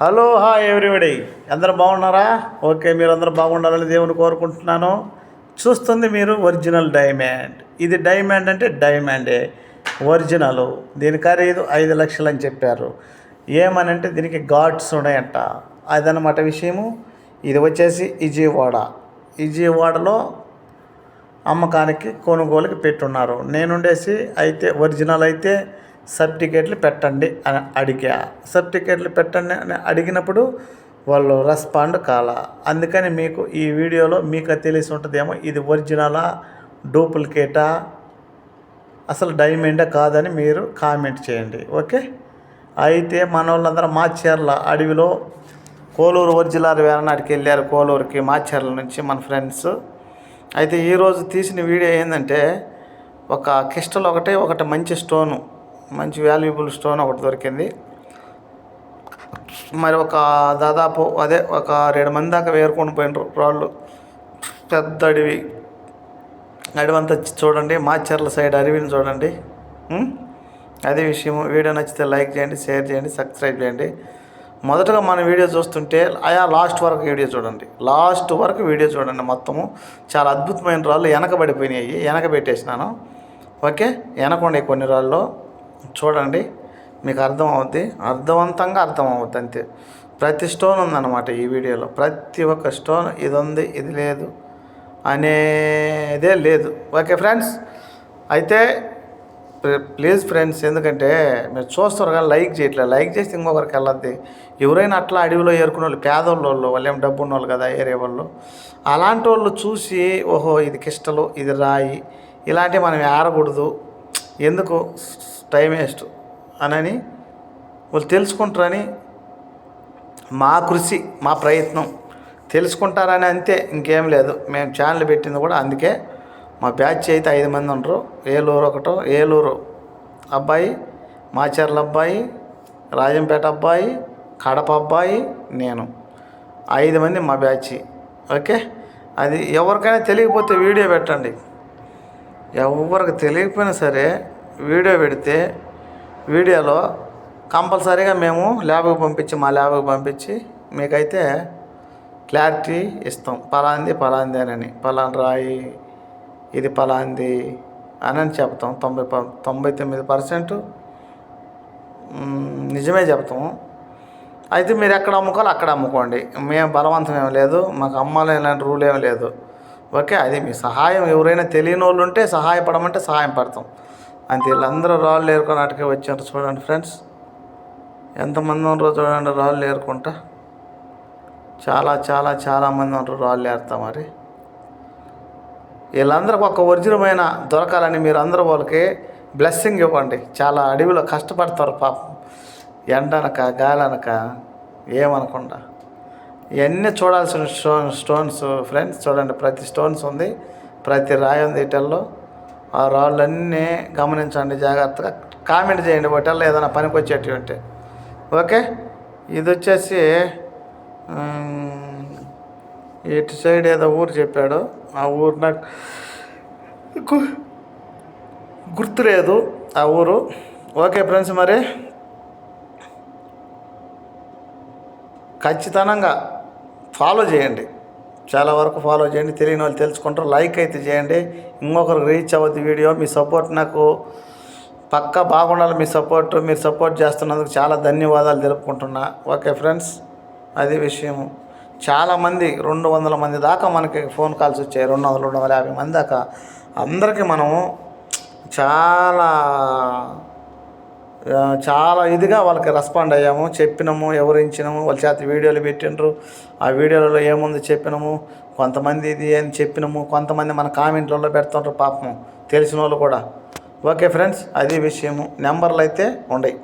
Hello hi everybody. అందరూ బాగున్నారా? Okay మీరు అందరూ బాగుండాలని దేవుని కోరుకుంటున్నాను. చూస్తుంది మీరు ఒరిజినల్ డైమండ్. ఇది డైమండ్ అంటే డైమండే. ఒరిజినల్. దీని ఖరీదు ఐదు లక్షలు అని చెప్పారు ఏమనంటే దీనికి ఘాట్స్ ఉన్నాయంట. అదనమాట విషయము. ఇది వచ్చేసి ఇజీవాడ ఇజీవాడలో అమ్మకానికి కొనుగోలుకి పెట్టున్నారు. నేనుండేసి అయితే ఒరిజినల్ అయితే సర్టిఫికేట్లు పెట్టండి అని అడిగా. సర్టిఫికేట్లు పెట్టండి అని అడిగినప్పుడు వాళ్ళు రెస్పాండ్ కాల. అందుకని మీకు ఈ వీడియోలో మీకు తెలిసి ఉంటుందేమో ఇది ఒరిజినలా డూప్లికేటా అసలు డైమండా కాదని మీరు కామెంట్ చేయండి. ఓకే? అయితే మన వాళ్ళందరూ మాచర్ల అడవిలో కోలూరు ఒరిజినల్ వేలనాటికి వెళ్ళారు కోలూరుకి మాచర్ల నుంచి మన ఫ్రెండ్స్. అయితే ఈరోజు తీసిన వీడియో ఏంటంటే ఒక కిస్టల్ ఒకటి ఒకటి మంచి స్టోను. మంచి వాల్యుబుల్ స్టోన్ ఒకటి దొరికింది. మరి ఒక దాదాపు అదే ఒక రెండు మంది దాకా వేరుకొని పోయినరు రాళ్ళు. పెద్ద అడవి. అడవంతా చూడండి మాచర్ల సైడ్ అడవిని చూడండి. అదే విషయం వీడియో నచ్చితే లైక్ చేయండి షేర్ చేయండి సబ్స్క్రైబ్ చేయండి. మొదటగా మన వీడియో చూస్తుంటే ఆయా లాస్ట్ వరకు వీడియో చూడండి. లాస్ట్ వరకు వీడియో చూడండి మొత్తము. చాలా అద్భుతమైన రాళ్ళు వెనకబడిపోయినాయి. వెనక పెట్టేసినాను. ఓకే? వెనకుండే కొన్ని రాళ్ళు. చూడండి మీకు అర్థం అవుద్ది అర్థవంతంగా అర్థం అవుద్ది అంతే. ప్రతి స్టోన్ ఉందన్నమాట ఈ వీడియోలో. ప్రతి ఒక్క స్టోన్ ఇది ఉంది ఇది లేదు అనేదే లేదు. ఓకే ఫ్రెండ్స్ అయితే ప్ర- ప్లీజ్ ఫ్రెండ్స్ ఎందుకంటే మీరు చూస్తారు కానీ లైక్ చేయట్లేదు లైక్ చేస్తే ఇంకొకరికి వెళ్ళద్ది. ఎవరైనా అట్లా అడవిలో ఏరుకునే వాళ్ళు పేదోళ్ళు వాళ్ళు ఏం డబ్బు ఉన్నోళ్ళు కదా ఏరియా వాళ్ళు. అలాంటి వాళ్ళు చూసి ఓహో ఇది కిష్టలు ఇది రాయి ఇలాంటివి మనం ఏరకూడదు. ఎందుకు టైం వేస్ట్ అనని వాళ్ళు తెలుసుకుంటారని మా కృషి మా ప్రయత్నం. తెలుసుకుంటారని అంతే ఇంకేం లేదు. మేము ఛానల్ పెట్టింది కూడా అందుకే మా బ్యాచ్ అయితే ఐదు మంది ఉంటారు ఏలూరు ఒకటో ఏలూరు అబ్బాయి మాచర్ల అబ్బాయి రాజంపేట అబ్బాయి కడప అబ్బాయి నేను. ఐదు మంది మా బ్యాచ్. ఓకే? అది ఎవరికైనా తెలియకపోతే వీడియో పెట్టండి. ఎవరికి తెలియకపోయినా సరే వీడియో పెడితే వీడియోలో కంపల్సరీగా మేము ల్యాబ్కి పంపించి మా ల్యాబ్కి పంపించి మీకైతే క్లారిటీ ఇస్తాం. పలాంది పలాంది అని పలాని రాయి ఇది పలాంది అని అని చెప్తాం. తొంభై ప- తొంభై తొమ్మిది పర్సెంట్ నిజమే చెప్తాము అయితే మీరు ఎక్కడ అమ్ముకోవాలి అక్కడ అమ్ముకోండి. మేము బలవంతం ఏం లేదు. మాకు అమ్మాలి ఇలాంటి రూల్ ఏం లేదు. ఓకే అది మీ సహాయం. ఎవరైనా తెలియని వాళ్ళు ఉంటే సహాయపడమంటే సహాయం పడతాం. అంతే వీళ్ళందరూ రాళ్ళు ఏరుకోనాటికే వచ్చారు చూడండి ఫ్రెండ్స్. ఎంతమంది ఉన్నారో చూడండి రాళ్ళు ఏరుకుంటా? చాలా చాలా చాలామంది ఉంటారు రాళ్ళు ఏరుతా మరి. వీళ్ళందరూ ఒక ఒరిజినమైన దొరకాలని మీరు అందరూ వాళ్ళకి బ్లెస్సింగ్ ఇవ్వండి. చాలా అడవిలో కష్టపడతారు పాపం. ఎండనక గాలనక ఏమనకుండా. ఇవన్నీ చూడాల్సిన స్టోన్ స్టోన్స్ ఫ్రెండ్స్ చూడండి ప్రతి స్టోన్స్ ఉంది. ప్రతి రాయి ఉంది ఇటల్లో ఆ రాళ్ళన్నీ గమనించండి జాగ్రత్తగా. కామెంట్ చేయండి వాటిల్లో ఏదైనా పనికి వచ్చేటివి ఉంటే ఓకే? ఇది వచ్చేసి ఇటు సైడ్ ఏదో ఊరు చెప్పాడు. ఆ ఊరు నాకు గుర్తులేదు ఆ ఊరు. ఓకే ఫ్రెండ్స్ మరి. ఖచ్చితంగా ఫాలో చేయండి. చాలా వరకు ఫాలో చేయండి. తెలియని వాళ్ళు తెలుసుకుంటారు. లైక్ అయితే చేయండి. ఇంకొకరికి రీచ్ అవ్వద్దు వీడియో. మీ సపోర్ట్ నాకు పక్కా బాగుండాలి. మీ సపోర్ట్ మీరు సపోర్ట్ చేస్తున్నందుకు చాలా ధన్యవాదాలు తెలుపుకుంటున్నా. ఓకే ఫ్రెండ్స్ అది విషయము. చాలామంది రెండు వందల మంది దాకా మనకి ఫోన్ కాల్స్ వచ్చాయి. రెండు వందల రెండు వందల యాభై మంది దాకా. అందరికీ మనము చాలా చాలా ఇదిగా వాళ్ళకి రెస్పాండ్ అయ్యాము. చెప్పినాము ఎవరించినాము వాళ్ళ చేత వీడియోలు పెట్టిండ్రు. ఆ వీడియోలలో ఏముంది చెప్పినాము. కొంతమంది ఇది అని చెప్పినాము. కొంతమంది మన కామెంట్లలో పెడుతుంటారు పాపం. తెలిసిన వాళ్ళు కూడా. ఓకే ఫ్రెండ్స్ అది విషయము. నెంబర్లు అయితే ఉండయి